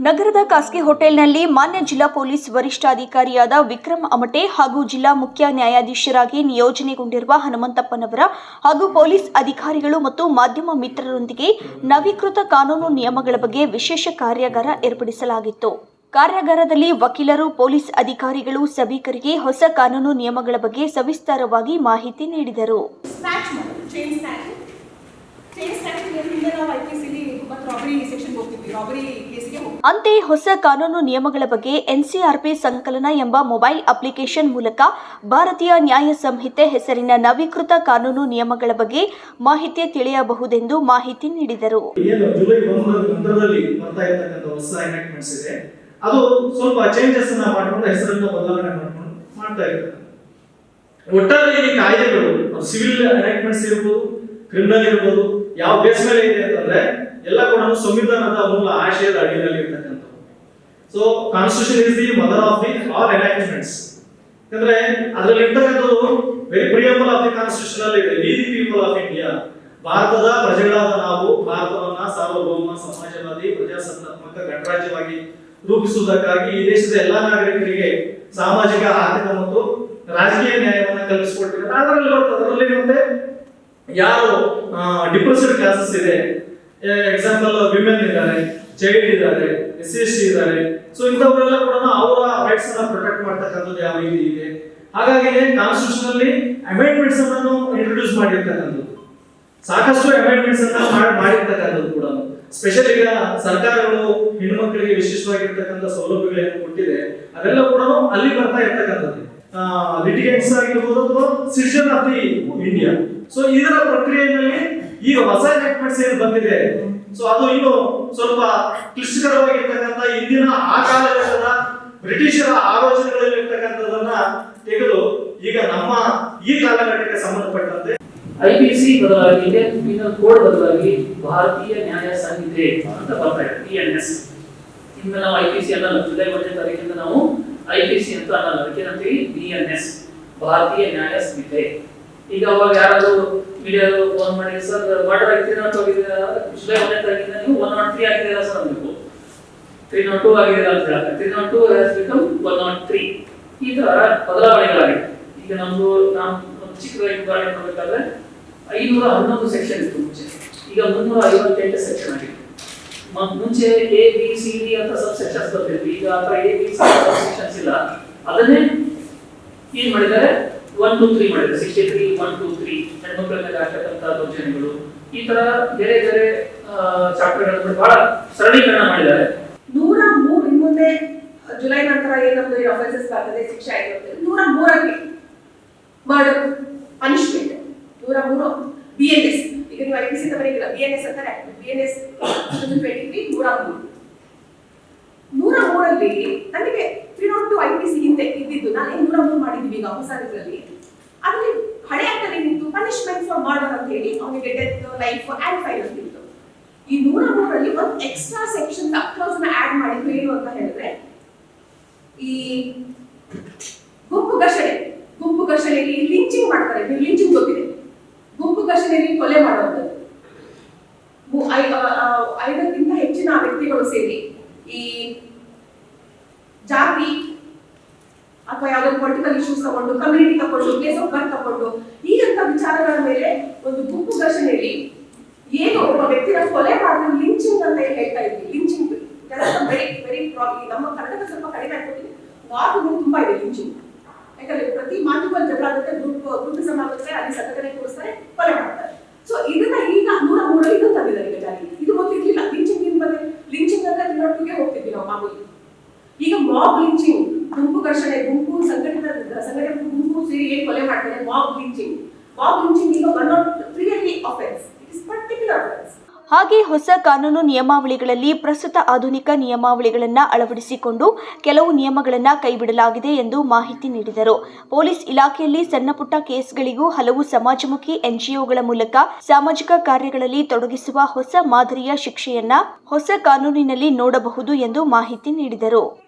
ನಗರದ ಖಾಸಗಿ ಹೋಟೆಲ್ನಲ್ಲಿ ಮಾನ್ಯ ಜಿಲ್ಲಾ ಪೊಲೀಸ್ ವರಿಷ್ಠಾಧಿಕಾರಿಯಾದ ವಿಕ್ರಮ್ ಅಮಟೆ ಹಾಗೂ ಜಿಲ್ಲಾ ಮುಖ್ಯ ನ್ಯಾಯಾಧೀಶರಾಗಿ ನಿಯೋಜನೆಗೊಂಡಿರುವ ಹನುಮಂತಪ್ಪನವರ ಹಾಗೂ ಪೊಲೀಸ್ ಅಧಿಕಾರಿಗಳು ಮತ್ತು ಮಾಧ್ಯಮ ಮಿತ್ರರೊಂದಿಗೆ ನವೀಕೃತ ಕಾನೂನು ನಿಯಮಗಳ ಬಗ್ಗೆ ವಿಶೇಷ ಕಾರ್ಯಾಗಾರ ಏರ್ಪಡಿಸಲಾಗಿತ್ತು ಕಾರ್ಯಾಗಾರದಲ್ಲಿ ವಕೀಲರು ಪೊಲೀಸ್ ಅಧಿಕಾರಿಗಳು ಸಭಿಕರಿಗೆ ಹೊಸ ಕಾನೂನು ನಿಯಮಗಳ ಬಗ್ಗೆ ಸವಿಸ್ತಾರವಾಗಿ ಮಾಹಿತಿ ನೀಡಿದರು ಅಂತೆಯೇ ಹೊಸ ಕಾನೂನು ನಿಯಮಗಳ ಬಗ್ಗೆ ಎನ್ಸಿಆರ್ಪಿ ಸಂಕಲನ ಎಂಬ ಮೊಬೈಲ್ ಅಪ್ಲಿಕೇಶನ್ ಮೂಲಕ ಭಾರತೀಯ ನ್ಯಾಯ ಸಂಹಿತೆ ಹೆಸರಿನ ನವೀಕೃತ ಕಾನೂನು ನಿಯಮಗಳ ಬಗ್ಗೆ ಮಾಹಿತಿ ತಿಳಿಯಬಹುದೆಂದು ಮಾಹಿತಿ ನೀಡಿದರು. ಅದು ಸ್ವಲ್ಪ ಚೇಂಜಸ್ ಅನ್ನ ಮಾಡ್ಕೊಂಡು ಹೆಸರನ್ನ ಬದಲಾವಣೆ ಮಾಡ್ಕೊಂಡು ಮಾಡ್ತಾ ಇದ್ದಾರೆ. ಒಟ್ಟಾರೆ ಈ ಕಾಯ್ದೆಗಳು ಸಿವಿಲ್ ಅನೆಕ್ಟ್ಮೆಂಟ್ಸ್ ಇರ್ಬೋದು ಕ್ರಿಮಿನಲ್ ಇರ್ಬೋದು ಯಾವ ಬೇಸ್ ಮೇಲೆ ಇದೆ ಅಂತಂದ್ರೆ ಎಲ್ಲ ಕೂಡ ಸಂವಿಧಾನದ ಮೂಲ ಆಶಯದ ಅಡಿಯಲ್ಲಿ so constitution is the mother of the all enactments ಯಾಕಂದ್ರೆ ಅದರಲ್ಲಿ ಇರ್ತಕ್ಕಂಥದ್ದು very preamble of the constitution ಅಲ್ಲಿ ಇದೆ. We the people of India ಭಾರತದ ಪ್ರಜೆಗಳಾದ ನಾವು ಭಾರತವನ್ನ ಸಾರ್ವಭೌಮ, ಸಮಾಜವಾದಿ, ಪ್ರಜಾಸತ್ತಾತ್ಮಕ, ಗಣರಾಜ್ಯವಾಗಿ ರೂಪಿಸುವುದಕ್ಕಾಗಿ ಈ ದೇಶದ ಎಲ್ಲಾ ನಾಗರಿಕರಿಗೆ ಸಾಮಾಜಿಕ, ಆರ್ಥಿಕ ಮತ್ತು ರಾಜಕೀಯ ನ್ಯಾಯವನ್ನು ಕಲ್ಪಿಸಿಕೊಟ್ಟಿದ್ದಾರೆ. ಅದರಲ್ಲಿ ಅದರಲ್ಲಿ ಮತ್ತೆ ಯಾರು ಡಿಪ್ರೆಸ್ಡ್ ಕ್ಲಾಸಸ್ ಇದೆ. ಎಕ್ಸಾಂಪಲ್ ವಿಮೆನ್ ಇದ್ದಾರೆ ಚೈಲ್ಡ್ ಇದ್ದಾರೆ ಎಸ್ ಎಸ್ ಟಿ ಇದ್ದಾರೆ. ಸೊ ಇಂಥವರೆಲ್ಲ ಕೂಡ ಅವರ ರೈಟ್ಸ್ ಅನ್ನ ಪ್ರೊಟೆಕ್ಟ್ ಮಾಡ್ತಕ್ಕಂಥದ್ದು ಯಾವ ರೀತಿ ಇದೆ? ಹಾಗಾಗಿ ಕಾನ್ಸ್ಟಿಟ್ಯೂಷನ್ ಅಲ್ಲಿ ಅಮೆಂಡ್ಮೆಂಟ್ಸ್ ಅನ್ನು ಇಂಟ್ರೊಡ್ಯೂಸ್ ಮಾಡಿರ್ತಕ್ಕಂಥದ್ದು. ಸಾಕಷ್ಟು ಅಮೆಂಡ್ಮೆಂಟ್ಸ್ ಅನ್ನ ಮಾಡಿ, ಮಾಡಿರ್ತಕ್ಕಂಥದ್ದು ಕೂಡ. ಸ್ಪೆಷಲ್ ಈಗ ಸರ್ಕಾರಗಳು ಹೆಣ್ಮಕ್ಳಿಗೆ ವಿಶೇಷವಾಗಿರ್ತಕ್ಕಂಥ ಸೌಲಭ್ಯಗಳೇನು ಕೊಟ್ಟಿದೆ. ಅದೆಲ್ಲ ಕೂಡ ಅಲ್ಲಿ ಬರ್ತಾ ಇರ್ತಕ್ಕಂಥದ್ದು. ಲಿಟಿಗೇಟ್ಸ್ ಆಗಿರ್ಬೋದು ಅಥವಾ citizen of the India so ಇದರ ಪ್ರಕ್ರಿಯೆಯಲ್ಲಿ ಈಗ ಹೊಸ ಎನಾಕ್ಟ್ಮೆಂಟ್ಸ್ ಏನು ಬಂದಿದೆ. ಸೊ ಅದು ಇನ್ನು ಸ್ವಲ್ಪ ಕ್ಲಿಷ್ಟಕರವಾಗಿರ್ತಕ್ಕಂಥ ಇಂದಿನ ಆ ಕಾಲಘಟ್ಟದ ಬ್ರಿಟಿಷರ ಆಲೋಚನೆಗಳಲ್ಲಿ ಇರ್ತಕ್ಕಂಥದ್ದನ್ನ ತೆಗೆದು ಈಗ ನಮ್ಮ ಈ ಕಾಲಘಟ್ಟಕ್ಕೆ ಸಂಬಂಧಪಟ್ಟಂತೆ ಐಪಿಸಿ ಬದಲಾಗಿ ಇಂಡಿಯನ್ ಪೀನಲ್ ಕೋಡ್ ಬದಲಾಗಿ ಭಾರತೀಯ ನ್ಯಾಯ ಸಂಹಿತೆ ಅಂತ ಬರ್ತಾ ಇದೆ ಪಿ ಎನ್ ಎಸ್ ಇಂದ ನಾವು ಐಪಿಸಿ ಅನ್ನಲ್ಲ, ಜುಲೈ ಒಂದನೇ ತಾರೀಕಿಂದ ನಾವು ಐಪಿಸಿ ಅಂತ ಅನ್ನಲ್ಲ, ಅದಕ್ಕೆ ಅಂತೀವಿ ಬಿ ಎನ್ ಎಸ್ ಭಾರತೀಯ ನ್ಯಾಯ ಸಂಹಿತೆ. ಈಗ ಅವಾಗ ಯಾರಾದ್ರು ಮೀಡಿಯಾ ಫೋನ್ ಮಾಡಿ ಸರ್ ವಾಟರ್ ಆಗಿ ಅಂತ ಹೋಗಿದ್ದೀರಾ? ಜುಲೈ ಒಂದನೇ ತಾರೀಕಿಂದ ನೀವು ಒನ್ ನಾಟ್ ತ್ರೀ ಆಗಿದ್ದೀರಾ ಸರ್ ಅನ್ಬೇಕು ತ್ರೀ ನಾಟ್ ಟೂ ಆಗಿದ್ದೀರಾ ಅಂತ ಹೇಳಕ್ಕೆ. Three nought two has become one nought three ಈ ತರ ಬದಲಾವಣೆಗಳಾಗಿದೆ ಈಗ ನಮ್ದು, ನಾವು ಚಿಕ್ಕದಾಗಿ ಉದಾಹರಣೆ ನೋಡಬೇಕಾದ್ರೆ ಐನೂರ ಹನ್ನೊಂದು ಸೆಕ್ಷನ್ ಇತ್ತು ಮುಂಚೆ. ಈಗ ಮುನ್ನೂರ ಐವತ್ತೆಂಟು ಸೆಕ್ಷನ್ ಆಗಿದೆ. ಮುಂಚೆ ಎ ಬಿ ಸಿ ಡಿ ಅಂತ ಸಬ್ ಸೆಕ್ಷನ್ಸ್ ಬರ್ತಿದ್ವಿ. ಈಗ ಆ ಥರ ಎ ಬಿ ಸಿ ಸೆಕ್ಷನ್ಸ್ ಇಲ್ಲ. ಅದನ್ನೇ ಏನ್ ಮಾಡಿದ್ದಾರೆ? ಒನ್ ಟು ತ್ರೀ ಮಾಡಿದ್ರೆ. Sixty three one two three ಹೆಣ್ಮಕ್ಳ ಮೇಲೆ ಆಗ್ತಕ್ಕಂಥ ದೌರ್ಜನ್ಯಗಳು ಈ ತರ ಬೇರೆ ಬೇರೆ ಚಾಪ್ಟರ್ಗಳನ್ನು ಬಹಳ ಸರಳೀಕರಣ ಮಾಡಿದ್ದಾರೆ. ನೂರ ಮೂರು ಮುಂದೆ ಜುಲೈ ನಂತರ ಏನಂದ್ರೆ ಅಫೆನ್ಸಸ್ ಆಗ್ತದೆ ಶಿಕ್ಷೆ ಆಗಿರುತ್ತೆ ನೂರ ಮೂರಕ್ಕೆ ಮರ್ಡರ್ ಪನಿಷ್ಮೆಂಟ್ ನೂರ ಮೂರು ಬಿ ಎನ್ ಎಸ್ ಈಗ ನೀವು ಐ ಪಿ ಸಿ ಬರೀಕಿಲ್ಲ ಬಿ ಎನ್ ಎಸ್ ಅಂತಾರೆ ಬಿ ಎನ್ ಎಸ್ ಟ್ವೆಂಟಿ ನೂರ ಮೂರು. ನೂರ ಮೂರಲ್ಲಿ, ನನಗೆ three nought two I P C ಹಿಂದೆ ಇದ್ದಿದ್ದು, ನಾನು ಏನು ನೂರ ಮೂರು ಮಾಡಿದ್ವಿ ಈಗ ಹೊಸ ಇದರಲ್ಲಿ ಅದರಲ್ಲಿ ಹಳೆ ಆಕ್ಟರ್ ಏನಿತ್ತು? ಪನಿಷ್ಮೆಂಟ್ ಫಾರ್ ಮರ್ಡರ್ ಅಂತ ಹೇಳಿ ಅವನಿಗೆ ಡೆತ್ ಲೈಫ್ ಆ್ಯಂಡ್ ಫೈರ್ ಅಂತ ಇತ್ತು. ಈ ನೂರ ಮೂರರಲ್ಲಿ ಒಂದು ಎಕ್ಸ್ಟ್ರಾ ಸೆಕ್ಷನ್ ಕ್ಲಾಸ್ ಆಡ್ ಮಾಡಿದ್ರು ಏನು ಅಂತ ಹೇಳಿದ್ರೆ, ಈ ಗುಂಪು ಘರ್ಷಣೆ, ಗುಂಪು ಘರ್ಷಣೆಯಲ್ಲಿ ಲಿಂಚಿಂಗ್ ಮಾಡ್ತಾರೆ. ನೀವು ಲಿಂಚಿಂಗ್ ಗೊತ್ತಿದೆ? ಗುಂಪು ಘರ್ಷಣೆಯಲ್ಲಿ ಕೊಲೆ ಮಾಡೋದು. ಐದಕ್ಕಿಂತ ಹೆಚ್ಚಿನ ವ್ಯಕ್ತಿಗಳು ಸೇರಿ ಈ ಜಾತಿ ಅಥವಾ ಯಾವುದೋ ಪೊಲಿಟಿಕಲ್ ಇಶ್ಯೂಸ್ ತಗೊಂಡು ಕಮ್ಯುನಿಟಿ ತಗೊಂಡು ಪ್ಲೇಸ್ ಆಫ್ ಬರ್ತ್ ತಗೊಂಡು, ಈ ಅಂತ ವಿಚಾರಗಳ ಮೇಲೆ ಒಂದು ಗುಂಪು ಘರ್ಷಣೆಯಲ್ಲಿ ಏನು ಒಬ್ಬ ವ್ಯಕ್ತಿನ ಕೊಲೆ ಮಾಡಿದ್ರು ಲಿಂಚಿಂಗ್ ಅಂತ ಹೇಳ್ತಾ ಇದ್ವಿ ಲಿಂಚಿಂಗ್ ವೆರಿ ವೆರಿ ಪ್ರಾಬ್ಲಮ್ ನಮ್ಮ ಕನ್ನಡದ ಸ್ವಲ್ಪ ಕಡಿಮೆ ಆಗ್ತಿದೆ ನಾರ್ತ್ ತುಂಬಾ ಇದೆ ಲಿಂಚಿಂಗ್. ಯಾಕಂದ್ರೆ ಪ್ರತಿ ಮಾತುಗಳು ಜಗಳ ಆಗುತ್ತೆ ಗ್ರೂಪ್ ಗ್ರೂಪಿಸಮ್ ಆಗುತ್ತೆ, ಅಲ್ಲಿ ಸತತನೆ ಕೂರಿಸ್ತಾರೆ ಕೊಲೆ ಮಾಡ್ತಾರೆ ಸೊ ಇದನ್ನ ಈಗ ನೂರ ಮೂರಲ್ಲಿ ಇದು ತಂದಿದ್ದಾರೆ ಈಗ ಜಾರಿಗೆ ಇದು ಗೊತ್ತಿರ್ಲಿಲ್ಲ ಲಿಂಚಿಂಗ್ ಏನ್ ಬಂದ್ರೆ ಲಿಂಚಿಂಗ್ ಅಂದ್ರೆ ತಿನ್ನೋಟಿಗೆ ಹೋಗ್ತಿದ್ವಿ ನಾವು ಮಾಮೂಲಿ ಈಗ ಮಾಬ್ ಲಿಂಚಿಂಗ್ ಗುಂಪು ಘರ್ಷಣೆ ಗುಂಪು ಸಂಘಟಿತ ಸಂಘಟನೆ ಗುಂಪು ಸೇರಿ ಏನ್ ಕೊಲೆ ಮಾಡ್ತಾರೆ ಹಾಗೆ ಹೊಸ ಕಾನೂನು ನಿಯಮಾವಳಿಗಳಲ್ಲಿ ಪ್ರಸ್ತುತ ಆಧುನಿಕ ನಿಯಮಾವಳಿಗಳನ್ನು ಅಳವಡಿಸಿಕೊಂಡು ಕೆಲವು ನಿಯಮಗಳನ್ನು ಕೈಬಿಡಲಾಗಿದೆ ಎಂದು ಮಾಹಿತಿ ನೀಡಿದರು. ಪೊಲೀಸ್ ಇಲಾಖೆಯಲ್ಲಿ ಸಣ್ಣಪುಟ್ಟ ಕೇಸ್ಗಳಿಗೂ ಹಲವು ಸಮಾಜಮುಖಿ ಎನ್ಜಿಒಗಳ ಮೂಲಕ ಸಾಮಾಜಿಕ ಕಾರ್ಯಗಳಲ್ಲಿ ತೊಡಗಿಸುವ ಹೊಸ ಮಾದರಿಯ ಶಿಕ್ಷೆಯನ್ನ ಹೊಸ ಕಾನೂನಿನಲ್ಲಿ ನೋಡಬಹುದು ಎಂದು ಮಾಹಿತಿ ನೀಡಿದರು.